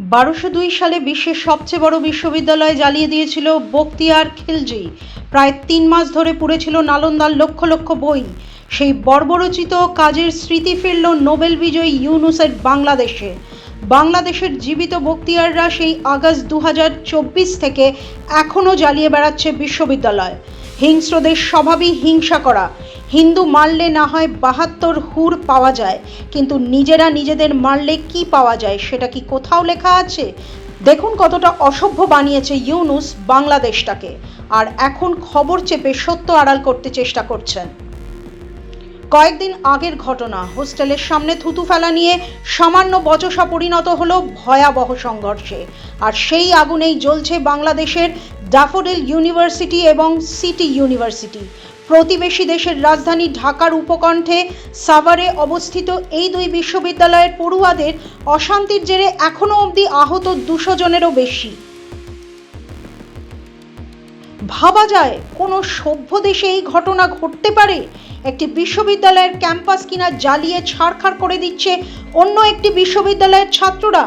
বারোশো দুই সালে বিশ্বের সবচেয়ে বড় বিশ্ববিদ্যালয় জ্বালিয়ে দিয়েছিল বখতিয়ার খিলজি। প্রায় তিন মাস ধরে পুড়েছিল নালন্দার লক্ষ লক্ষ বই। সেই বর্বরচিত কাজের স্মৃতি ফিরল নোবেল বিজয়ী ইউনুসের বাংলাদেশে। বাংলাদেশের জীবিত বক্তিয়াররা সেই আগস্ট দু হাজার চব্বিশ থেকে এখনও জ্বালিয়ে বেড়াচ্ছে বিশ্ববিদ্যালয়। হিংস্রদের স্বভাবই হিংসা করা। হিন্দু মারলে না হয় বাহাত্তর হুর পাওয়া যায়, কিন্তু নিজেরা নিজেদের মারলে কি পাওয়া যায় সেটা কি কোথাও লেখা আছে? দেখুন কতটা অসভ্য বানিয়েছে ইউনুস বাংলাদেশটাকে। আর এখন খবর চেপে সত্য আড়াল করতে চেষ্টা করছেন। কয়েকদিন আগের ঘটনা, হোস্টেলের সামনে থুতু ফেলা নিয়ে সামান্য বচসা পরিণত হলো ভয়াবহ সংঘর্ষে। আর সেই আগুনেই জ্বলছে বাংলাদেশের ড্যাফোডিল ইউনিভার্সিটি এবং সিটি ইউনিভার্সিটি। প্রতিবেশী দেশের রাজধানী ঢাকার উপকণ্ঠে সাভারে অবস্থিত এই দুই বিশ্ববিদ্যালয়ের পড়ুয়াদের অশান্তির জেরে এখনও অবধি আহত দুশো জনেরও বেশি। ভাবা যায়, কোনো সভ্য দেশে এই ঘটনা ঘটতে পারে? একটি বিশ্ববিদ্যালয়ের ক্যাম্পাস কিনা জ্বালিয়ে ছাড়খাড় করে দিচ্ছে অন্য একটি বিশ্ববিদ্যালয়ের ছাত্ররা?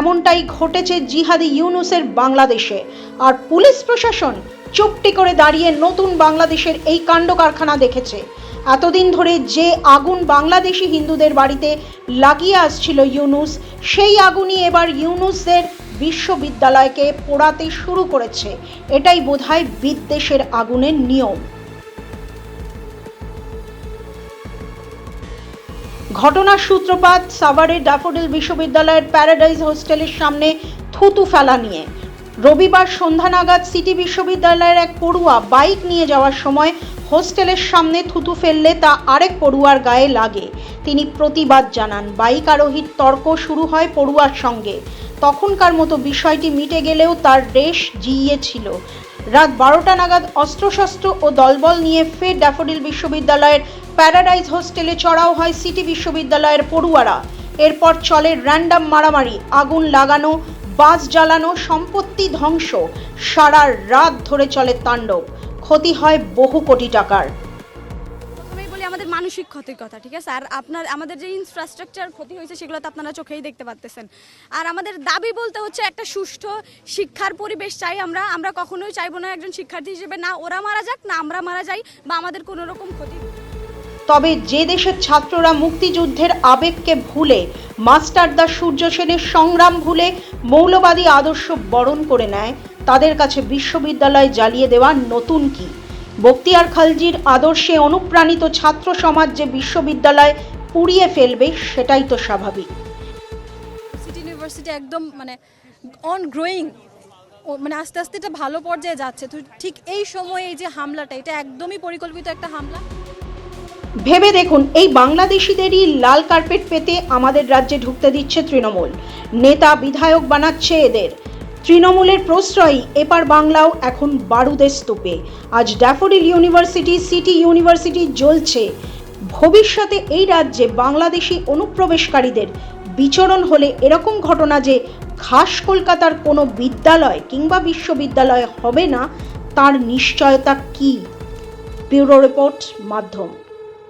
এমনটাই ঘটেছে জিহাদি ইউনুসের বাংলাদেশে। আর পুলিশ প্রশাসন চুপটি করে দাঁড়িয়ে নতুন বাংলাদেশের এই কাণ্ড কারখানা দেখেছে। এতদিন ধরে যে আগুন বাংলাদেশি হিন্দুদের বাড়িতে লাগিয়ে আসছিল ইউনুস, সেই আগুনই এবার ইউনুসদের বিশ্ববিদ্যালয়কে পোড়াতে শুরু করেছে। এটাই বোধহয় বিদ্বেষের আগুনের নিয়ম। ঘটনার সূত্রপাত সাভারের ড্যাফোডিল বিশ্ববিদ্যালয়ের প্যারাডাইজ হোস্টেলের সামনে থুতু ফেলা নিয়ে। রবিবার সন্ধ্যা নাগাদ সিটি বিশ্ববিদ্যালয়ের এক পড়ুয়া বাইক নিয়ে যাওয়ার সময় হোস্টেলের সামনে থুতু ফেললে তা আরেক পড়ুয়ার গায়ে লাগে। তিনি প্রতিবাদ জানান, বাইক আরোহীর তর্ক শুরু হয় পড়ুয়ার সঙ্গে। তখনকার মতো বিষয়টি মিটে গেলেও তার রেশ জিইয়েছিল রাত বারোটা নাগাদ অস্ত্রশস্ত্র ও দলবল নিয়ে ফের ড্যাফোডিল বিশ্ববিদ্যালয়ের প্যারাডাইজ হোস্টেলে চড়াও হয় সিটি বিশ্ববিদ্যালয়ের পড়ুয়ারা। এরপর চলে র্যান্ডাম মারামারি, আগুন লাগানো বাস জ্বালানো সম্পত্তি ধ্বংস। সারা রাত ধরে চলে তাণ্ডব। ক্ষতি হয় বহু কোটি টাকার। আমাদের মানসিক ক্ষতির কথা, ঠিক আছে? আর আপনার, আমাদের যে ইনফ্রাস্ট্রাকচার ক্ষতি হয়েছে সেগুলো তো আপনারা চোখেই দেখতে পাচ্তেছেন আর আমাদের দাবি বলতে হচ্ছে একটা সুষ্ঠু শিক্ষার পরিবেশ চাই আমরা। আমরা কখনোই চাইব না একজন শিক্ষার্থী হিসেবে, না ওরা মারা যাক, না আমরা মারা যাই, বা আমাদের কোনো রকম ক্ষতি। তবে যে দেশের ছাত্ররা মুক্তিযুদ্ধের আবেগকে ভুলে মাস্টারদা সূর্য সেনের সংগ্রাম ভুলে মৌলবাদী আদর্শ বরণ করে নেয়, তাদের কাছে বিশ্ববিদ্যালয় জ্বালিয়ে দেওয়া নতুন কি? বক্তিয়ার খালজির আদর্শে অনুপ্রাণিত ছাত্র সমাজ যে বিশ্ববিদ্যালয় পুড়িয়ে ফেলবে, সেটাই তো স্বাভাবিক। একদম মানে অন গ্রোয়িং মানে আস্তে আস্তে এটা ভালো পর্যায়ে যাচ্ছে। তো ঠিক এই সময়ে এই যে হামলাটা, এটা একদমই পরিকল্পিত একটা হামলা? ভেবে দেখুন, এই বাংলাদেশিদেরই লাল কার্পেট পেতে আমাদের রাজ্যে ঢুকতে দিচ্ছে তৃণমূল। নেতা বিধায়ক বানাচ্ছে এদের। তৃণমূলের প্রশ্রয়ই এপার বাংলাও এখন বারুদের স্তূপে। আজ ড্যাফোডিল ইউনিভার্সিটি, সিটি ইউনিভার্সিটি জ্বলছে। ভবিষ্যতে এই রাজ্যে বাংলাদেশি অনুপ্রবেশকারীদের বিচরণ হলে এরকম ঘটনা যে খাস কলকাতার কোনো বিদ্যালয় কিংবা বিশ্ববিদ্যালয় হবে না, তার নিশ্চয়তা কী? ব্যুরো রিপোর্ট মাধ্যম।